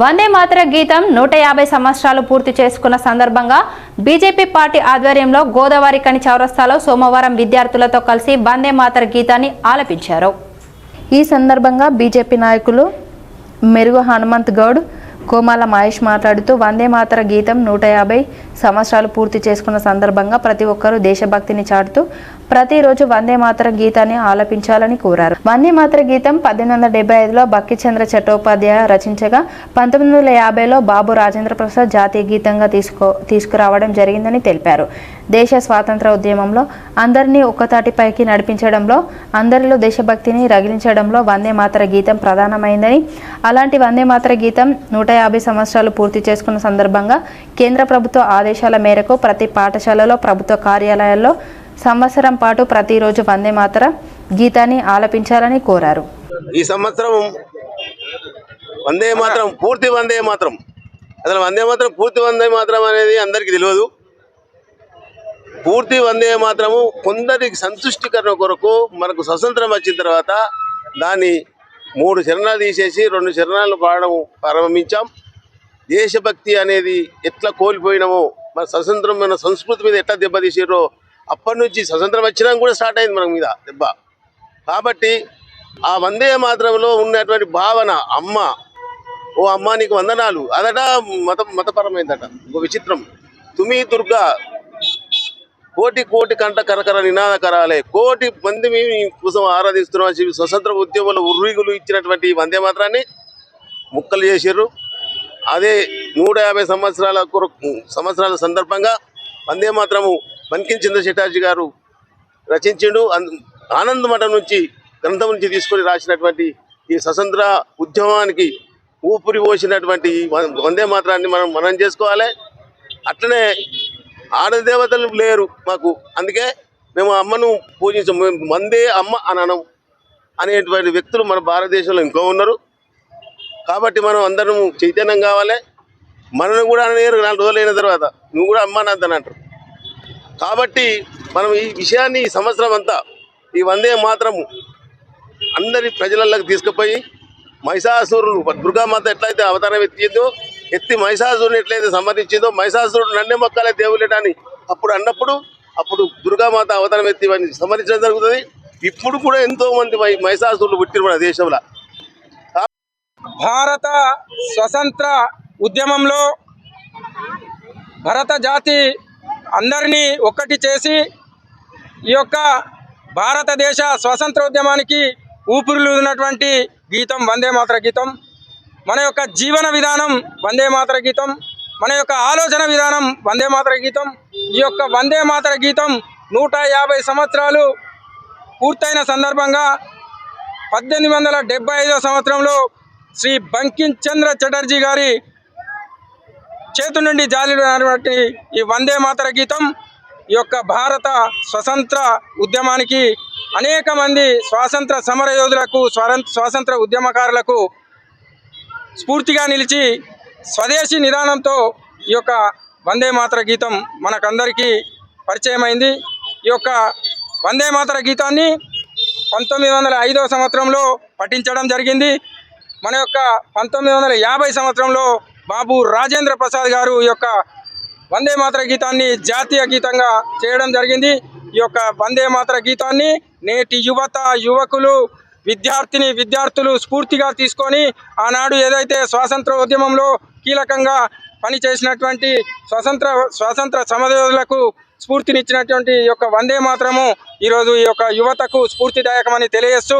వందే మాతర గీతం నూట యాభై సంవత్సరాలు పూర్తి చేసుకున్న సందర్భంగా బీజేపీ పార్టీ ఆధ్వర్యంలో గోదావరి కని చౌరస్తాలో సోమవారం విద్యార్థులతో కలిసి వందే మాతర గీతాన్ని ఆలపించారు. ఈ సందర్భంగా బీజేపీ నాయకులు మెరుగు హనుమంత్ గౌడ్ కోమాల మహేష్ మాట్లాడుతూ వందే మాతర గీతం నూట యాభై సంవత్సరాలు పూర్తి చేసుకున్న సందర్భంగా ప్రతి ఒక్కరూ దేశభక్తిని చాటుతూ ప్రతిరోజు వందే మాతర గీతాన్ని ఆలపించాలని కోరారు. వందే మాతర గీతం పద్దెనిమిది వందల డెబ్బై ఐదులో బక్కిచంద్ర చట్టోపాధ్యాయ రచించగా పంతొమ్మిది వందల యాభైలో బాబు రాజేంద్ర ప్రసాద్ జాతీయ గీతంగా తీసుకో తీసుకురావడం జరిగిందని తెలిపారు. దేశ స్వాతంత్ర ఉద్యమంలో అందరినీ ఒక్కతాటిపైకి నడిపించడంలో అందరిలో దేశభక్తిని రగిలించడంలో వందే మాతర గీతం ప్రధానమైందని అలాంటి వందే మాతర గీతం నూట యాభై సంవత్సరాలు పూర్తి చేసుకున్న సందర్భంగా కేంద్ర ప్రభుత్వ ఆదేశాల మేరకు ప్రతి పాఠశాలలో ప్రభుత్వ కార్యాలయాల్లో సంవత్సరం పాటు ప్రతిరోజు వందే మాతర గీతాన్ని ఆలపించాలని కోరారు. ఈ సంవత్సరం వందే మాత్రం పూర్తి వందే మాత్రం. అసలు వందే మాత్రం పూర్తి వందే మాత్రం అనేది అందరికీ తెలియదు. పూర్తి వందే మాత్రము కొందరికి సంతుష్టికరణ కొరకు మనకు స్వతంత్రం వచ్చిన తర్వాత దాన్ని మూడు చరణాలు తీసేసి రెండు చరణాలు పాడడం ప్రారంభించాం. దేశభక్తి అనేది ఎట్లా కోల్పోయినామో మన స్వతంత్రమైన సంస్కృతి మీద ఎట్లా దెబ్బతీసారో అప్పటి నుంచి స్వతంత్రం వచ్చినాక కూడా స్టార్ట్ అయింది మన మీద దెబ్బ. కాబట్టి ఆ వందే మాత్రంలో ఉన్నటువంటి భావన అమ్మ ఓ అమ్మ నీకు వందనాలు అదట మత మతపరమైందట ఒక విచిత్రం. తుమి దుర్గా కోటి కోటి కంట కరకర నినాదకరాలే కోటి మంది మేము కోసం ఆరాధిస్తున్నాం. అని చెప్పి స్వతంత్ర ఉద్యమంలో ఉర్రీగులు ఇచ్చినటువంటి వందే మాత్రాన్ని ముక్కలు చేసారు అదే నూట యాభై సంవత్సరాల సంవత్సరాల సందర్భంగా వందే మాత్రము బంకిం చంద్ర చటర్జీ గారు రచించిండు. అన్- ఆనంద్ మఠం నుంచి గ్రంథం నుంచి తీసుకొని రాసినటువంటి ఈ స్వతంత్ర ఉద్యమానికి ఊపిరి పోసినటువంటి వందే మాత్రాన్ని మనం మనం చేసుకోవాలి. అట్లనే ఆడదేవతలు లేరు మాకు. అందుకే మేము అమ్మను పూజించాం. మందే వందే అమ్మ అననం అనేటువంటి వ్యక్తులు మన భారతదేశంలో ఇంకో ఉన్నారు. కాబట్టి మనం అందరం చైతన్యం కావాలి. మనను కూడా అనలేరు నాలుగు రోజులు అయిన తర్వాత నువ్వు కూడా అమ్మ నాద్దని అంటారు. కాబట్టి మనం ఈ విషయాన్ని ఈ సంవత్సరం అంతా ఈ వందే మాత్రము అందరి ప్రజలలోకి తీసుకుపోయి మహిషాసురులు దుర్గామాత ఎట్లయితే అవతారం ఎత్తిందో ఎత్తి మహిషాసురుని ఎట్లయితే సంబంధించిందో మహిషాసురుడు నన్నే మొక్కలే దేవులేటని అప్పుడు అన్నప్పుడు అప్పుడు దుర్గామాత అవతారం ఎత్తి వాడిని సమరించడం జరుగుతుంది. ఇప్పుడు కూడా ఎంతో మంది మహిషాసురులు పుట్టిరు మన దేశంలో. భారత స్వతంత్ర ఉద్యమంలో భరత జాతి అందరినీ ఒక్కటి చేసి ఈ యొక్క భారతదేశ స్వతంత్ర ఉద్యమానికి ఊపిరిలున్నటువంటి గీతం వందే మాత్ర గీతం. మన యొక్క జీవన విధానం వందే మాతర గీతం మన యొక్క ఆలోచన విధానం వందే మాతర గీతం ఈ యొక్క వందే మాతర గీతం నూట యాభై సంవత్సరాలు పూర్తయిన సందర్భంగా పద్దెనిమిది వందల డెబ్బై ఐదో సంవత్సరంలో శ్రీ బంకిం చంద్ర చటర్జీ గారి చేతు నుండి జాలినటువంటి ఈ వందే మాతర గీతం ఈ యొక్క భారత స్వతంత్ర ఉద్యమానికి అనేక మంది స్వాతంత్ర సమర యోధులకు స్వరం- స్వాతంత్ర ఉద్యమకారులకు స్ఫూర్తిగా నిలిచి స్వదేశీ నిదానంతో ఈ యొక్క వందే మాతర గీతం మనకందరికీ పరిచయమైంది. ఈ యొక్క వందే మాతర గీతాన్ని పంతొమ్మిది వందల ఐదవ సంవత్సరంలో పఠించడం జరిగింది. మన యొక్క పంతొమ్మిది వందల యాభై సంవత్సరంలో బాబు రాజేంద్ర ప్రసాద్ గారు ఈ యొక్క వందే మాతర గీతాన్ని జాతీయ గీతంగా చేయడం జరిగింది. ఈ యొక్క వందే మాతర గీతాన్ని నేటి యువత యువకులు విద్యార్థిని విద్యార్థులు స్ఫూర్తిగా తీసుకొని ఆనాడు ఏదైతే స్వాతంత్ర ఉద్యమంలో కీలకంగా పనిచేసినటువంటి స్వతంత్ర స్వాతంత్ర సమరయోధులకు స్ఫూర్తినిచ్చినటువంటి ఈ యొక్క వందే మాత్రము ఈరోజు ఈ యొక్క యువతకు స్ఫూర్తిదాయకమని తెలియజేస్తూ